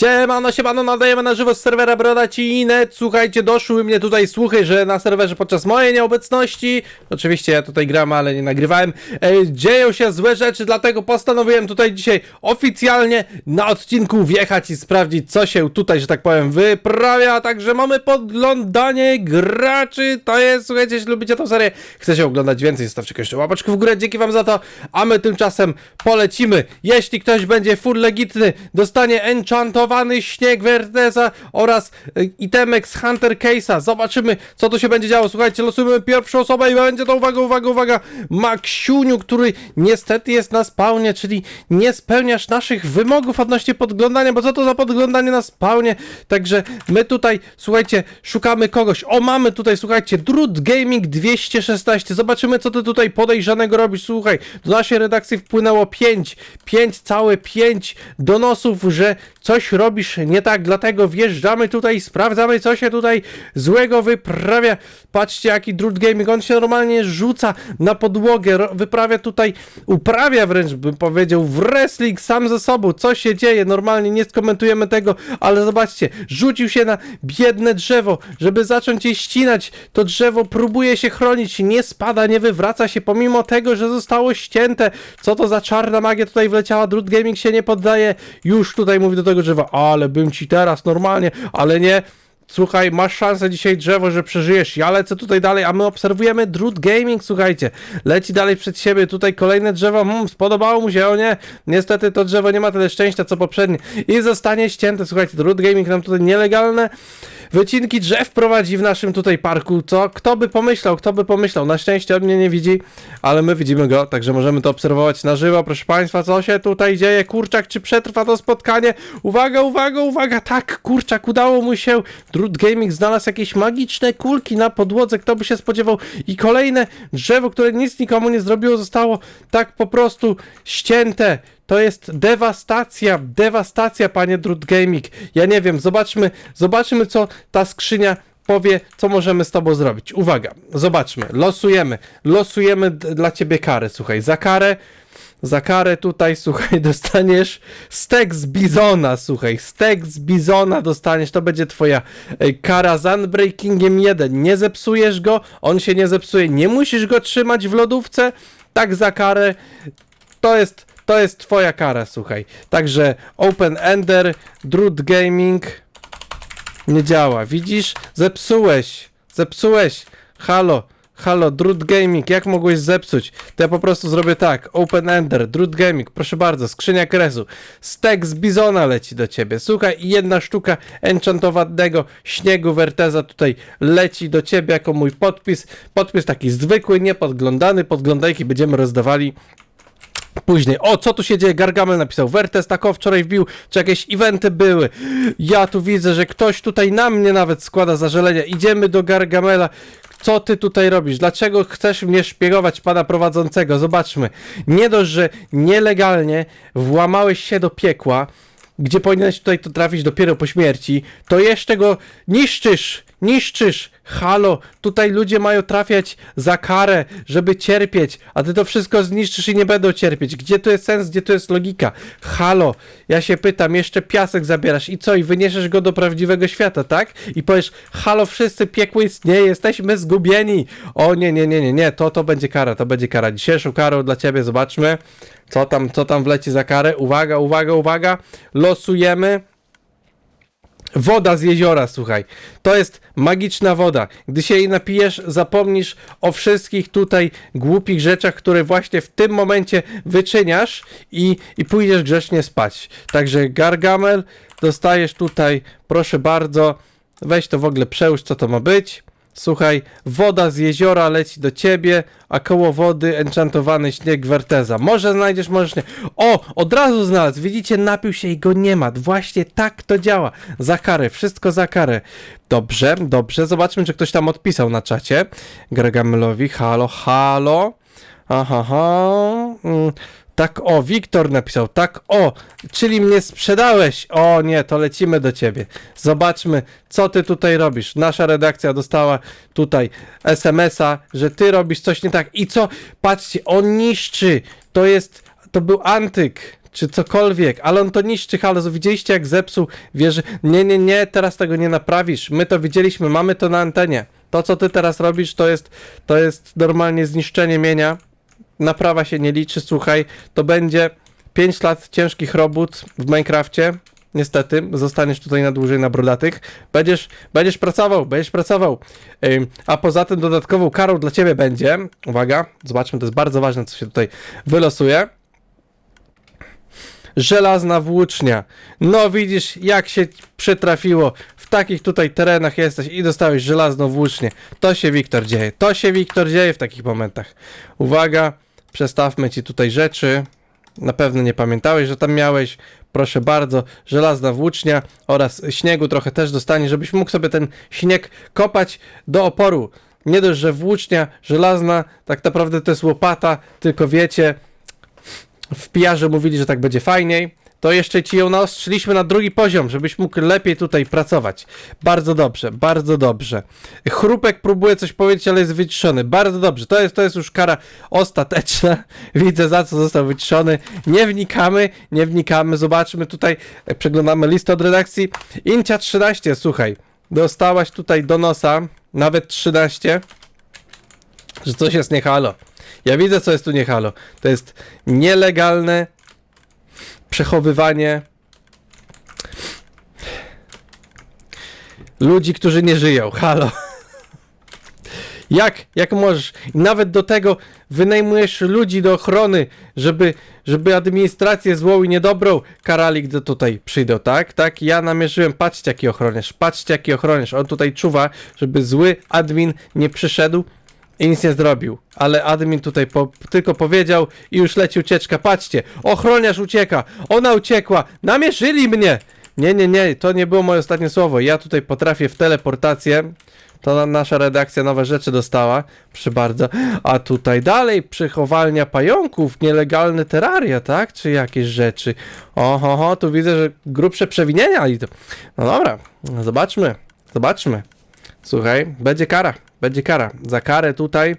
Siemano, siemano, nadajemy na żywo z serwera Brodacinet. Słuchajcie, doszły mnie tutaj słuchy, że na serwerze podczas mojej nieobecności, oczywiście ja tutaj gram, ale nie nagrywałem, e, dzieją się złe rzeczy, dlatego postanowiłem tutaj dzisiaj oficjalnie na odcinku wjechać i sprawdzić, co się tutaj, że tak powiem, wyprawia. Także mamy podglądanie graczy. To jest, słuchajcie, jeśli lubicie tą serię, chcecie oglądać więcej, zostawcie jeszcze łapeczkę w górę, dzięki wam za to, a my tymczasem polecimy. Jeśli ktoś będzie full legitny, dostanie enchantowany śnieg Verteza oraz e, itemek z Hunter Case'a. Zobaczymy, co tu się będzie działo. Słuchajcie, losujemy pierwszą osobę i będzie to, uwaga, uwaga, uwaga, Maksiuniu, który niestety jest na spawnie, czyli nie spełniasz naszych wymogów odnośnie podglądania, bo co to za podglądanie na spawnie? Także my tutaj, słuchajcie, szukamy kogoś. O, mamy tutaj, słuchajcie, Drut Gaming 216. Zobaczymy, co ty tutaj podejrzanego robisz. Słuchaj, do naszej redakcji wpłynęło 5, 5, całe 5 donosów, że coś robisz nie tak, dlatego wjeżdżamy tutaj sprawdzamy, co się tutaj złego wyprawia. Patrzcie, jaki Drut Gaming, on się normalnie rzuca na podłogę, wyprawia tutaj, uprawia wręcz, bym powiedział, wrestling sam ze sobą. Co się dzieje? Normalnie nie skomentujemy tego, ale zobaczcie, rzucił się na biedne drzewo, żeby zacząć je ścinać. To drzewo próbuje się chronić, nie spada, nie wywraca się, pomimo tego, że zostało ścięte. Co to za czarna magia tutaj wleciała? Drut Gaming się nie poddaje. Już tutaj mówi do tego drzewa, ale bym ci teraz normalnie, ale nie. Słuchaj, masz szansę dzisiaj drzewo, że przeżyjesz. Ja lecę tutaj dalej, a my obserwujemy Drut Gaming, słuchajcie. Leci dalej przed siebie, tutaj kolejne drzewo, hmm, spodobało mu się, o nie. Niestety to drzewo nie ma tyle szczęścia, co poprzednie. I zostanie ścięte, słuchajcie, Drut Gaming nam tutaj nielegalne wycinki drzew prowadzi w naszym tutaj parku, co kto by pomyślał, kto by pomyślał. Na szczęście on mnie nie widzi, ale my widzimy go, także możemy to obserwować na żywo. Proszę Państwa, co się tutaj dzieje? Kurczak, czy przetrwa to spotkanie? Uwaga, uwaga, uwaga, tak, kurczak, udało mu się. Drut Gaming znalazł jakieś magiczne kulki na podłodze, kto by się spodziewał. I kolejne drzewo, które nic nikomu nie zrobiło, zostało tak po prostu ścięte. To jest dewastacja, dewastacja, panie Drut Gaming. Ja nie wiem, zobaczmy, zobaczmy, co ta skrzynia powie, co możemy z tobą zrobić. Uwaga, zobaczmy, losujemy, losujemy dla ciebie karę, słuchaj, za karę, za karę tutaj, słuchaj, dostaniesz stek z bizona, słuchaj, stek z bizona dostaniesz, to będzie twoja e, kara z Unbreakingiem 1. Nie zepsujesz go, on się nie zepsuje, nie musisz go trzymać w lodówce, tak za karę, to jest, to jest twoja kara, słuchaj. Także Open Ender, Drut Gaming nie działa. Widzisz? Zepsułeś. Zepsułeś. Halo. Halo, Drut Gaming, jak mogłeś zepsuć? To ja po prostu zrobię tak. Open Ender, Drut Gaming, proszę bardzo, skrzynia kresu. Stek z Bizona leci do ciebie. Słuchaj, jedna sztuka enchantowanego śniegu Verteza tutaj leci do ciebie jako mój podpis. Podpis taki zwykły, niepodglądany. Podglądajki będziemy rozdawali Później, o co tu się dzieje? Gargamel napisał, Wertes tako wczoraj wbił, czy jakieś eventy były. Ja tu widzę, że ktoś tutaj na mnie nawet składa zażalenia. Idziemy do Gargamela. Co ty tutaj robisz? Dlaczego chcesz mnie szpiegować, pana prowadzącego? Zobaczmy. Nie dość, że nielegalnie włamałeś się do piekła, gdzie powinieneś tutaj to trafić dopiero po śmierci, to jeszcze go niszczysz, niszczysz. Halo, tutaj ludzie mają trafiać za karę, żeby cierpieć, a ty to wszystko zniszczysz i nie będą cierpieć. Gdzie tu jest sens, gdzie tu jest logika? Halo, ja się pytam, jeszcze piasek zabierasz i co? I wyniesiesz go do prawdziwego świata, tak? I powiesz, halo, wszyscy piekło istnieje, jesteśmy zgubieni. O nie, nie, nie, nie, nie, to, to będzie kara, to będzie kara. Dzisiejszą karą dla ciebie, zobaczmy, co tam, co tam wleci za karę. Uwaga, uwaga, uwaga, losujemy. Woda z jeziora, słuchaj. To jest magiczna woda. Gdy się jej napijesz, zapomnisz o wszystkich tutaj głupich rzeczach, które właśnie w tym momencie wyczyniasz i, i pójdziesz grzecznie spać. Także Gargamel, dostajesz tutaj, proszę bardzo, weź to w ogóle przełóż, co to ma być. Słuchaj, woda z jeziora leci do ciebie, a koło wody enchantowany śnieg Werteza. Może znajdziesz, możesz nie. O, od razu znalazł. Widzicie, napił się i go nie ma. Właśnie tak to działa. Za karę, wszystko za karę. Dobrze, dobrze. Zobaczmy, czy ktoś tam odpisał na czacie. Gargamelowi, halo, halo. Aha, aha. Mm, Tak o, Wiktor napisał, tak o, czyli mnie sprzedałeś. O nie, to lecimy do ciebie. Zobaczmy, co ty tutaj robisz. Nasza redakcja dostała tutaj SMS-a, że ty robisz coś nie tak. I co? Patrzcie, on niszczy. To jest, to był antyk. czy cokolwiek, ale on to niszczy, halo, widzieliście jak zepsuł wieży, nie, nie, nie, teraz tego nie naprawisz, my to widzieliśmy, mamy to na antenie, to co ty teraz robisz to jest, to jest normalnie zniszczenie mienia, naprawa się nie liczy, słuchaj, to będzie 5 lat ciężkich robót w Minecrafcie, niestety, zostaniesz tutaj na dłużej na brodatych, będziesz, będziesz pracował, będziesz pracował, a poza tym dodatkową karą dla ciebie będzie, uwaga, zobaczmy, to jest bardzo ważne, co się tutaj wylosuje, żelazna włócznia. No widzisz, jak się przytrafiło. W takich tutaj terenach jesteś i dostałeś żelazną włócznię. To się, Wiktor, dzieje. To się, Wiktor, dzieje w takich momentach. Uwaga, przestawmy ci tutaj rzeczy. Na pewno nie pamiętałeś, że tam miałeś. Proszę bardzo, żelazna włócznia oraz śniegu trochę też dostanie, żebyś mógł sobie ten śnieg kopać do oporu. Nie dość, że włócznia żelazna, tak naprawdę to jest łopata, tylko wiecie, w pijarze mówili, że tak będzie fajniej, to jeszcze ci ją naostrzyliśmy na drugi poziom, żebyś mógł lepiej tutaj pracować. Bardzo dobrze, bardzo dobrze. Chrupek próbuje coś powiedzieć, ale jest wyciszony. Bardzo dobrze, to jest, to jest już kara ostateczna. Widzę za co został wyciszony. Nie wnikamy, nie wnikamy. Zobaczmy tutaj, przeglądamy listę od redakcji. Incia 13, słuchaj, dostałaś tutaj do nosa, nawet 13, że coś jest nie halo. Ja widzę, co jest tu nie halo. To jest nielegalne przechowywanie ludzi, którzy nie żyją. Halo. Jak, jak możesz? I nawet do tego wynajmujesz ludzi do ochrony, żeby, żeby administrację złą i niedobrą karali, gdy tutaj przyjdą, tak? Tak, ja namierzyłem, patrzcie jaki ochroniarz, patrzcie jaki ochroniarz, on tutaj czuwa, żeby zły admin nie przyszedł i nic nie zrobił. Ale admin tutaj po, tylko powiedział i już leci ucieczka. Patrzcie, ochroniarz ucieka, ona uciekła, namierzyli mnie! Nie, nie, nie, to nie było moje ostatnie słowo. Ja tutaj potrafię w teleportację. To na, nasza redakcja nowe rzeczy dostała. Proszę bardzo. A tutaj dalej przechowalnia pająków, nielegalne teraria, tak? Czy jakieś rzeczy. Oho, ho, tu widzę, że grubsze przewinienia. No dobra, zobaczmy, zobaczmy. Słuchaj, będzie kara, będzie kara. Za karę tutaj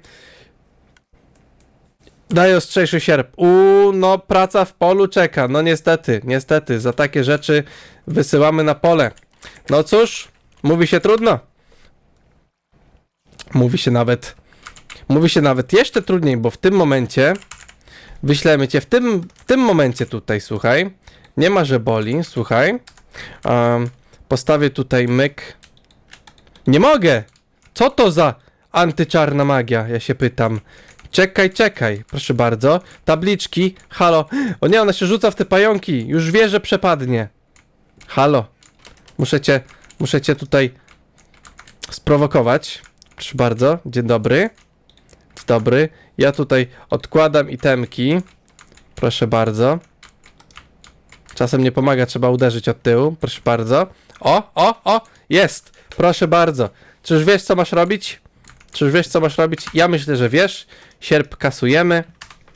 daje ostrzejszy sierp. Uuu, no praca w polu czeka. No niestety, niestety, za takie rzeczy wysyłamy na pole. No cóż, mówi się trudno. Mówi się nawet, mówi się nawet jeszcze trudniej, bo w tym momencie wyślemy cię w tym, w tym momencie tutaj, słuchaj. Nie ma, że boli, słuchaj. Um, postawię tutaj myk. Nie mogę! Co to za antyczarna magia? Ja się pytam. Czekaj, czekaj, proszę bardzo. Tabliczki, halo. O nie, ona się rzuca w te pająki. Już wie, że przepadnie. Halo. Muszę cię, muszę cię tutaj sprowokować. Proszę bardzo, dzień dobry. Dzień dobry. Ja tutaj odkładam itemki. Proszę bardzo. Czasem nie pomaga, trzeba uderzyć od tyłu. Proszę bardzo. O, o, o, jest. Proszę bardzo. Czyż wiesz, co masz robić? Czyż wiesz, co masz robić? Ja myślę, że wiesz. Sierp kasujemy.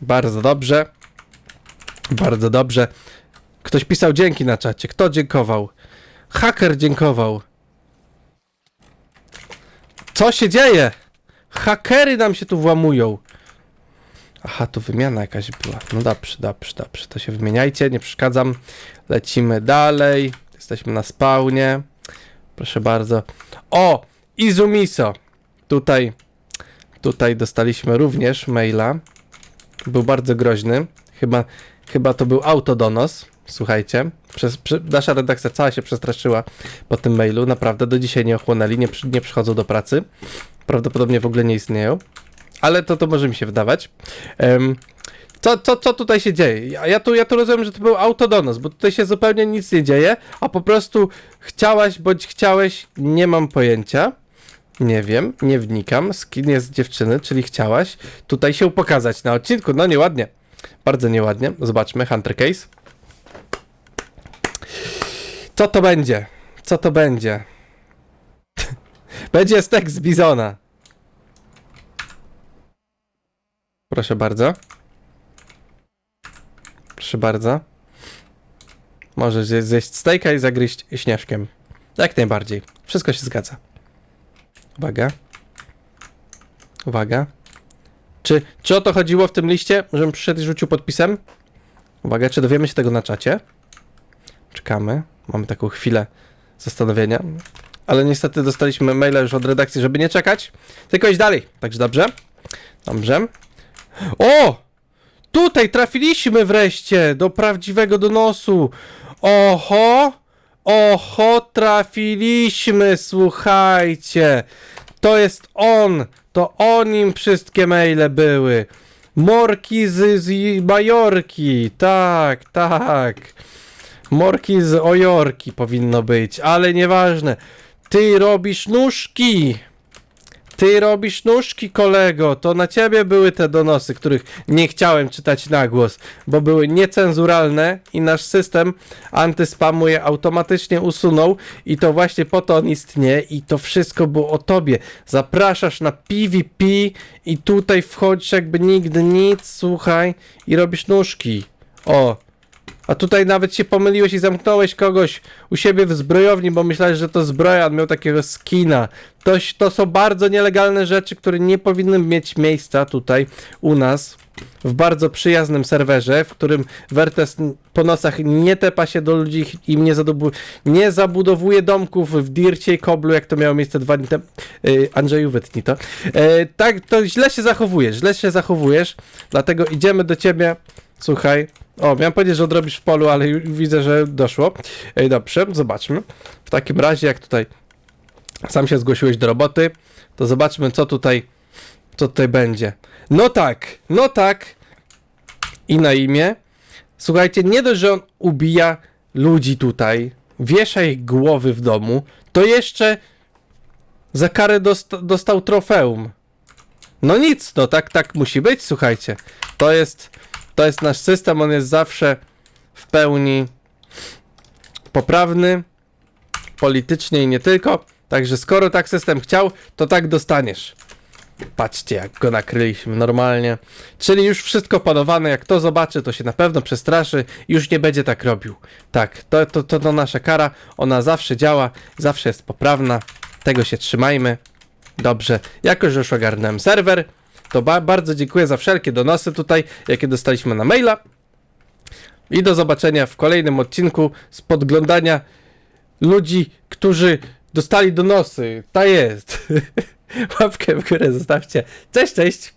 Bardzo dobrze. Bardzo dobrze. Ktoś pisał dzięki na czacie. Kto dziękował? Haker dziękował. Co się dzieje? Hakery nam się tu włamują. Aha, tu wymiana jakaś była. No dobrze, dobrze, dobrze. To się wymieniajcie, nie przeszkadzam. Lecimy dalej. Jesteśmy na spawnie. Proszę bardzo. O! Izumiso. Tutaj, tutaj dostaliśmy również maila. Był bardzo groźny. Chyba, chyba to był autodonos. Słuchajcie, przez, przy, nasza redakcja cała się przestraszyła po tym mailu. Naprawdę do dzisiaj nie ochłonęli, nie, przy, nie przychodzą do pracy. Prawdopodobnie w ogóle nie istnieją. Ale to, to może mi się wydawać. Em, co, co, co tutaj się dzieje? Ja, ja, tu, ja tu rozumiem, że to był autodonos, bo tutaj się zupełnie nic nie dzieje, a po prostu chciałaś bądź chciałeś, nie mam pojęcia. Nie wiem, nie wnikam. Skin jest dziewczyny, czyli chciałaś tutaj się pokazać na odcinku. No nieładnie. Bardzo nieładnie. Zobaczmy, Hunter Case. Co to będzie? Co to będzie? będzie stek z Bizona. Proszę bardzo. Proszę bardzo. Możesz zje- zjeść stejka i zagryźć śnieżkiem. Jak najbardziej. Wszystko się zgadza. Uwaga. Uwaga. Czy, czy o to chodziło w tym liście, żebym przyszedł i rzucił podpisem? Uwaga, czy dowiemy się tego na czacie? Czekamy. Mamy taką chwilę zastanowienia. Ale niestety dostaliśmy maila już od redakcji, żeby nie czekać. Tylko iść dalej. Także dobrze. Dobrze. O! Tutaj trafiliśmy wreszcie do prawdziwego donosu. Oho! Oho, trafiliśmy, słuchajcie. To jest on. To o nim wszystkie maile były. Morki z, z Majorki. Tak, tak. Morki z Ojorki powinno być, ale nieważne. Ty robisz nóżki. Ty robisz nóżki, kolego. To na ciebie były te donosy, których nie chciałem czytać na głos, bo były niecenzuralne i nasz system antyspamu je automatycznie usunął i to właśnie po to on istnieje i to wszystko było o tobie. Zapraszasz na PvP i tutaj wchodzisz jakby nigdy nic, słuchaj, i robisz nóżki. O, a tutaj nawet się pomyliłeś i zamknąłeś kogoś u siebie w zbrojowni, bo myślałeś, że to zbroja, on miał takiego skina. To, to są bardzo nielegalne rzeczy, które nie powinny mieć miejsca tutaj u nas. W bardzo przyjaznym serwerze, w którym Wertes po nocach nie tepa się do ludzi i nie, nie zabudowuje domków w Dircie i Koblu, jak to miało miejsce dwa dni temu. Yy, Andrzeju, wytnij to. Yy, tak, to źle się zachowujesz, źle się zachowujesz, dlatego idziemy do ciebie. Słuchaj. O, miałem powiedzieć, że odrobisz w polu, ale widzę, że doszło. Ej, dobrze, zobaczmy. W takim razie, jak tutaj sam się zgłosiłeś do roboty, to zobaczmy, co tutaj, co tutaj będzie. No tak, no tak. I na imię. Słuchajcie, nie dość, że on ubija ludzi tutaj, wiesza ich głowy w domu, to jeszcze za karę dosta dostał trofeum. No nic, no tak, tak musi być, słuchajcie. To jest, to jest nasz system, on jest zawsze w pełni poprawny, politycznie i nie tylko. Także skoro tak system chciał, to tak dostaniesz. Patrzcie, jak go nakryliśmy normalnie. Czyli już wszystko panowane, jak to zobaczy, to się na pewno przestraszy i już nie będzie tak robił. Tak, to, to, to, to nasza kara, ona zawsze działa, zawsze jest poprawna. Tego się trzymajmy. Dobrze, jako że już ogarnąłem serwer, to ba bardzo dziękuję za wszelkie donosy tutaj, jakie dostaliśmy na maila. I do zobaczenia w kolejnym odcinku z podglądania ludzi, którzy dostali donosy. Ta jest. Łapkę w górę zostawcie. Cześć, cześć.